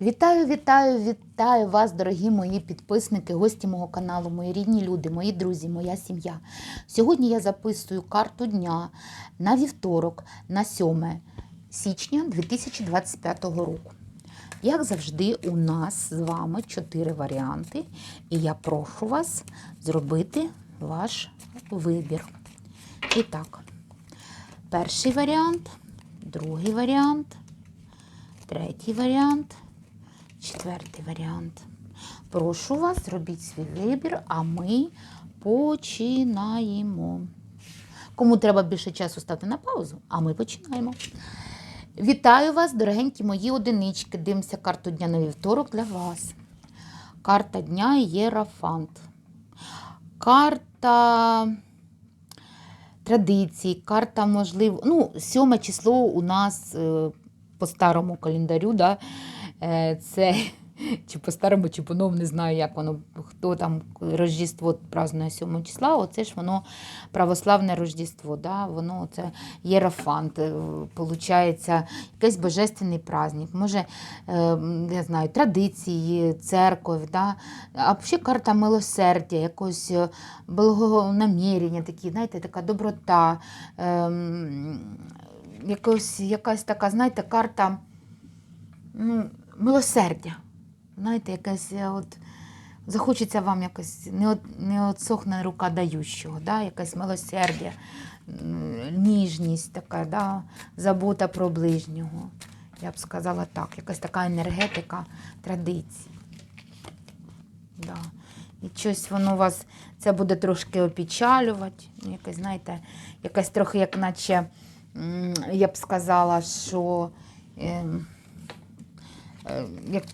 Вітаю, вітаю, вітаю вас, дорогі мої підписники, гості мого каналу, мої рідні люди, мої друзі, моя сім'я. Сьогодні я записую карту дня на вівторок, на 7 січня 2025 року. Як завжди, у нас з вами чотири варіанти, і я прошу вас зробити ваш вибір. І так, перший варіант, другий варіант, третій варіант, четвертий варіант. Прошу вас, зробіть свій вибір, а ми починаємо. Кому треба більше часу стати на паузу, а ми починаємо. Вітаю вас, дорогенькі мої одинички. Дивимося карту дня на вівторок для вас. Карта дня Єрафант. Карта традицій, карта, можливо, ну, сьоме число у нас е, по старому календарю, да, це чи по старому, чи по новому, не знаю, як воно, хто там Рождество празднує 7 числа, оце ж воно православне Рождество, да, воно це єрафант, е, получається, якийсь божественний праздник, може, е, я знаю, традиції, церковь, да, а взагалі карта милосердя, якось е, благонамірення, такі, знаєте, така доброта, якось, якась така, знаєте, карта ну, милосердя. Знаєте, якась е, от. Захочеться вам якось не от, не отсохне рука даючого, да? якась милосердя, ніжність така, да? забота про ближнього. Я б сказала так, якась така енергетика традицій. Да. І щось воно вас це буде трошки опечалювати. ну, Якась, знаєте, якась трохи, як наче, я б сказала, що е, як,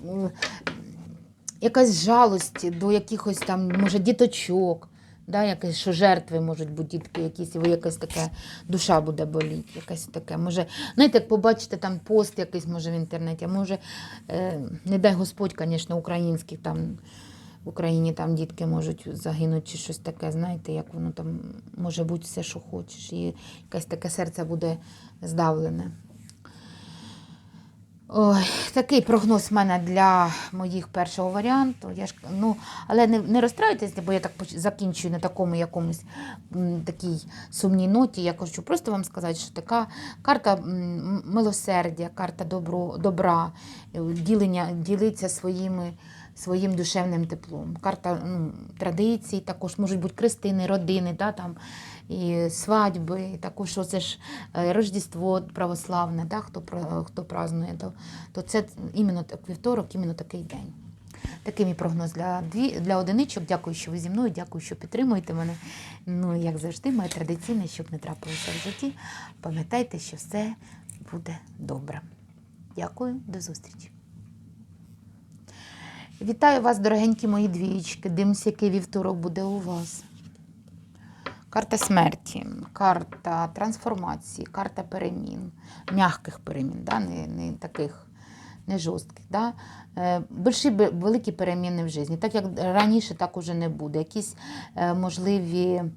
якась жалость до якихось там, може, діточок, да, якесь, що жертви можуть бути дітки, якісь, якась таке душа буде боліти, якесь таке. Може, знаєте, як побачите там пост якийсь, може, в інтернеті, а може, е, не дай Господь, звісно, українських там. В Україні там дітки можуть загинути чи щось таке, знаєте, як воно там може бути все, що хочеш. І якесь таке серце буде здавлене. Ой, такий прогноз в мене для моїх першого варіанту. Я ж, ну, але не, не розстраюйтеся, бо я так закінчую на такому якомусь м, такій сумній ноті. Я хочу просто вам сказати, що така карта м, милосердя, карта добро, добра, е, ділення, ділиться своїми, своїм душевним теплом. Карта ну, традицій, також можуть бути крестини, родини, да, там, і свадьби, і також оце ж е, Рождество православне, да, хто, хто празднує, то, то це іменно вівторок, іменно такий день. Такий мій прогноз для, для одиничок. Дякую, що ви зі мною, дякую, що підтримуєте мене. Ну, як завжди, моє традиційне, щоб не трапилося в житті. Пам'ятайте, що все буде добре. Дякую, до зустрічі. Вітаю вас, дорогенькі мої двічки. Дивимося, який вівторок буде у вас. Карта смерті, карта трансформації, карта перемін, м'яких перемін, да? не, не таких, не жорстких. Да? Е, Больші, бе- великі переміни в житті. Так як раніше, так уже не буде. Якісь е, можливі е,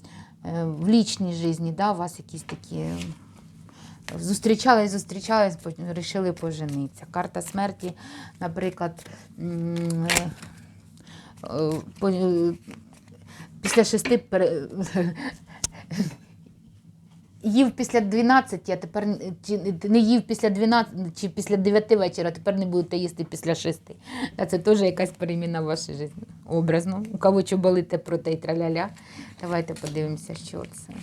в лічній житті, да? у вас якісь такі зустрічались, зустрічались, вирішили поженитися. Карта смерті, наприклад, після шести пере- їв після 12, а тепер чи не їв після 12 чи після 9 вечора, а тепер не будете їсти після 6. Та Це теж якась переміна в вашій житті. Образно. У кого що болите про те й траляля. Давайте подивимося, що це.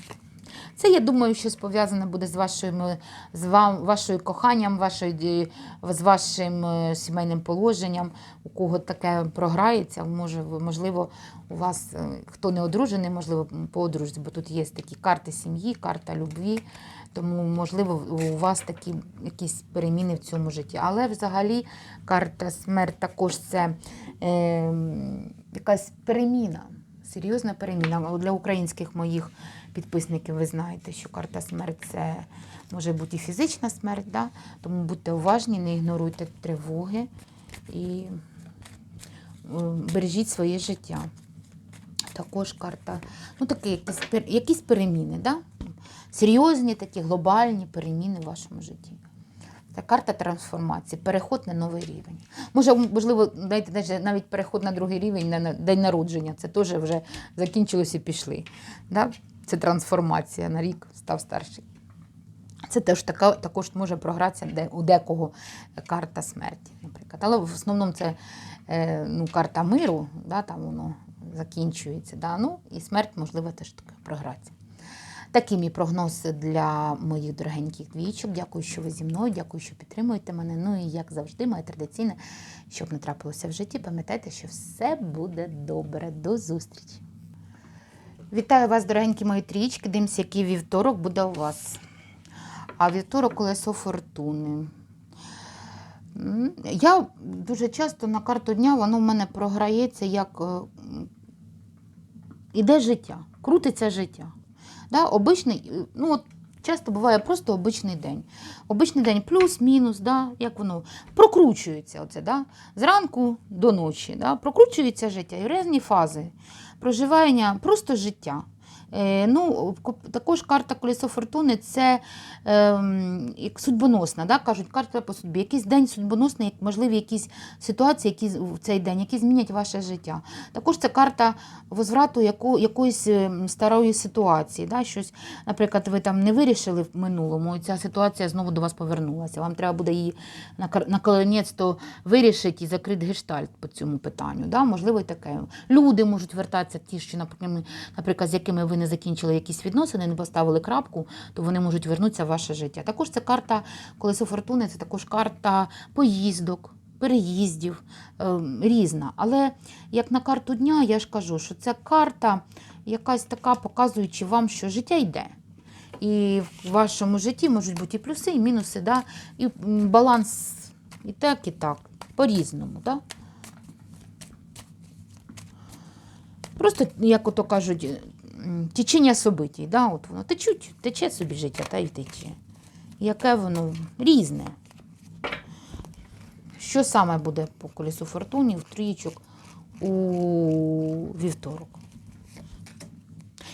Це, я думаю, що пов'язане буде з вашим, е, з вам, вашою коханням, вашою, з вашим е, сімейним положенням. У кого таке програється, може, можливо, у вас, е, хто не одружений, можливо, по бо тут є такі карти сім'ї, карта любві. Тому, можливо, у вас такі якісь переміни в цьому житті. Але взагалі карта смерть також це е, якась переміна, серйозна переміна. Для українських моїх підписників ви знаєте, що карта смерть це може бути і фізична смерть, да? тому будьте уважні, не ігноруйте тривоги і е, бережіть своє життя. Також карта, ну такі якісь, переміни, да? серйозні такі глобальні переміни в вашому житті. Це карта трансформації, переход на новий рівень. Може, можливо, знаєте, навіть- переход на другий рівень на день народження. Це теж вже закінчилось і пішли. Да? Це трансформація на рік став старший. Це теж така, також може програтися де, у декого карта смерті, наприклад. Але в основному це е, ну, карта миру, да, там воно закінчується. Да? Ну, і смерть, можливо, теж таке програтися. Такий мій прогноз для моїх дорогеньких двічок. Дякую, що ви зі мною, дякую, що підтримуєте мене. Ну і як завжди, моє традиційне, щоб не трапилося в житті, пам'ятайте, що все буде добре. До зустрічі! Вітаю вас, дорогенькі мої трічки. Дивимося, який вівторок буде у вас. А вівторок колесо фортуни. Я дуже часто на карту дня воно в мене програється як е, іде життя, крутиться життя. Да? Обичний, е, ну от часто буває просто обичний день. Обичний день плюс-мінус, да? як воно прокручується оце, да? зранку до ночі. Да? Прокручується життя і різні фази проживання, просто життя. Е, ну, також карта колесо фортуни це ем, як судьбоносна, да? кажуть, карта по судьбі. Якийсь день судьбоносний, як можливі якісь ситуації, які в цей день, які змінять ваше життя. Також це карта возврату яко, якоїсь ем, старої ситуації. Да? Щось, наприклад, ви там не вирішили в минулому, і ця ситуація знову до вас повернулася. Вам треба буде її наконець-то вирішити і закрити гештальт по цьому питанню. Да? Можливо, таке. Люди можуть вертатися, ті, що, наприклад, з якими ви не закінчили якісь відносини, не поставили крапку, то вони можуть вернутися в ваше життя. Також це карта колесо фортуни, це також карта поїздок. Переїздів е, різна. Але як на карту дня, я ж кажу, що це карта якась така, показуючи вам, що життя йде. І в вашому житті можуть бути і плюси, і мінуси, да? і баланс і так, і так, по-різному. Да? Просто, як ото кажуть, м, течення событій, да? от воно течуть, тече собі життя, та й тече. Яке воно різне. Що саме буде по колесу фортуні в трійчок у вівторок?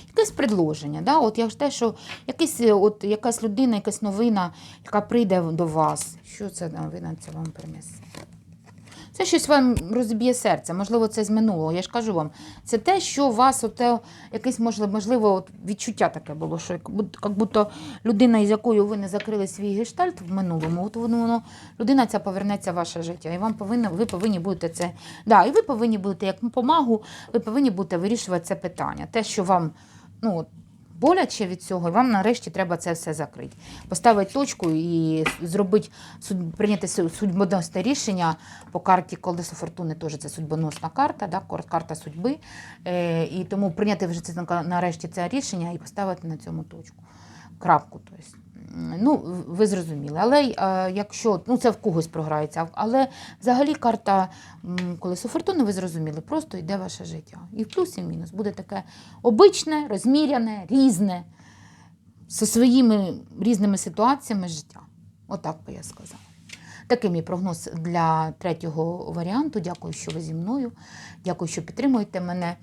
Якесь предложення, да? от як ж те, що якийсь, е, от, якась людина, якась новина, яка прийде до вас. Що це новина це вам принесе? Це щось вам розб'є серце, можливо, це з минулого. Я ж кажу вам, це те, що у вас оте, якесь можливо, от відчуття таке було, що як будто, людина, із якою ви не закрили свій гештальт в минулому, от воно, воно людина ця повернеться в ваше життя. І вам повинно, ви повинні будете це. Да, і ви повинні будете як помагу, ви повинні будете вирішувати це питання. Те, що вам ну, боляче від цього, і вам нарешті треба це все закрити. Поставити точку і зробити прийняти судьбоносне рішення по карті Колесо Фортуни, теж це судьбоносна карта, да, карта судьби. Е, і тому прийняти вже це на- нарешті це рішення і поставити на цьому точку. Крапку. Тобто. Ну, ви зрозуміли. Але е, якщо ну це в когось програється, але взагалі карта колесо фортуни, ви зрозуміли, просто йде ваше життя. І в плюс, і в мінус. Буде таке обичне, розміряне, різне, зі своїми різними ситуаціями життя. Отак би я сказала. Такий мій прогноз для третього варіанту. Дякую, що ви зі мною. Дякую, що підтримуєте мене.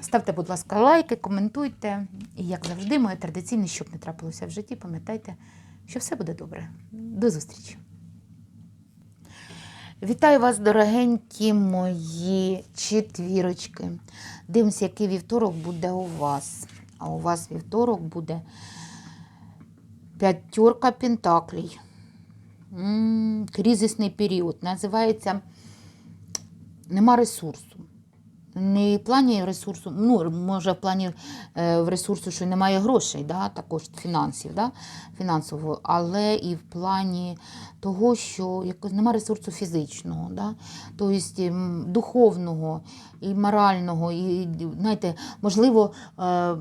Ставте, будь ласка, лайки, коментуйте. І, як завжди, моє традиційне, щоб не трапилося в житті, пам'ятайте, що все буде добре. До зустрічі! Вітаю вас, дорогенькі мої четвірочки. Дивимося, який вівторок буде у вас. А у вас вівторок буде п'ятерка пентаклей. М, Кризисний період. Називається нема ресурсу. Не в плані ресурсу, ну, може, в плані е, в ресурсу, що немає грошей, да, також фінансів, да, фінансово, але і в плані того, що якось немає ресурсу фізичного, да, тобто духовного і морального, і, знаєте, можливо, е,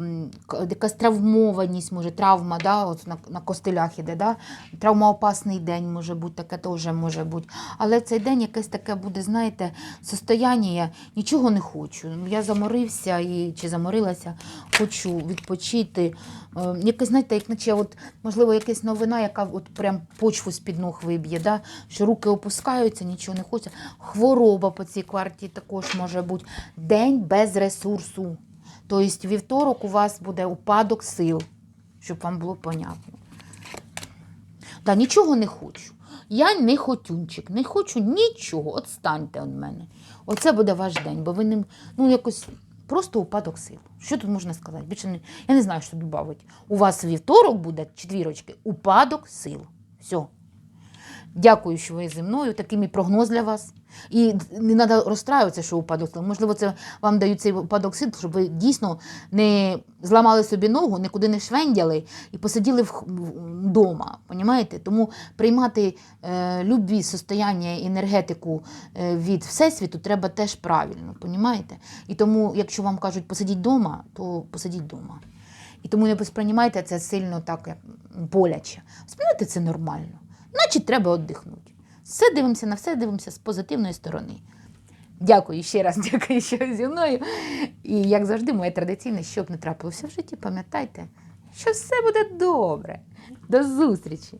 якась травмованість, може, травма, да, от на, на костелях іде, да, травмоопасний день може бути, таке теж може бути. Але цей день якесь таке буде, знаєте, состояння, нічого не хочу. Я заморився і, чи заморилася, хочу відпочити. Е, Якесь, знаєте, як наче, от, можливо, якась новина, яка от прям почву з-під ног виб'є, да? що руки опускаються, нічого не хочеться. Хвороба по цій кварті також може бути. День без ресурсу. Тобто вівторок у вас буде упадок сил, щоб вам було понятно. Да, нічого не хочу. Я не хотюнчик, не хочу нічого. От від мене. Оце буде ваш день, бо ви не ну якось просто упадок сил. Що тут можна сказати? Більше не, я не знаю, що додати. У вас вівторок буде четвірочки, упадок сил. Все. Дякую, що ви зі мною. Такий мій прогноз для вас. І не треба розстраюватися, що упадок. Можливо, це вам дають цей упадок сил, щоб ви дійсно не зламали собі ногу, нікуди не швендяли і посиділи вдома. Понімаєте? Тому приймати е, любі состояння енергетику е, від Всесвіту треба теж правильно. Понімаєте? І тому, якщо вам кажуть посидіть вдома, то посидіть вдома. І тому не сприймайте це сильно так боляче. Сприймайте це нормально. Значить, треба віддихнути. Все дивимося на все, дивимося з позитивної сторони. Дякую ще раз, дякую, що зі мною. І як завжди, моє традиційне, щоб не трапилося в житті, пам'ятайте, що все буде добре. До зустрічі!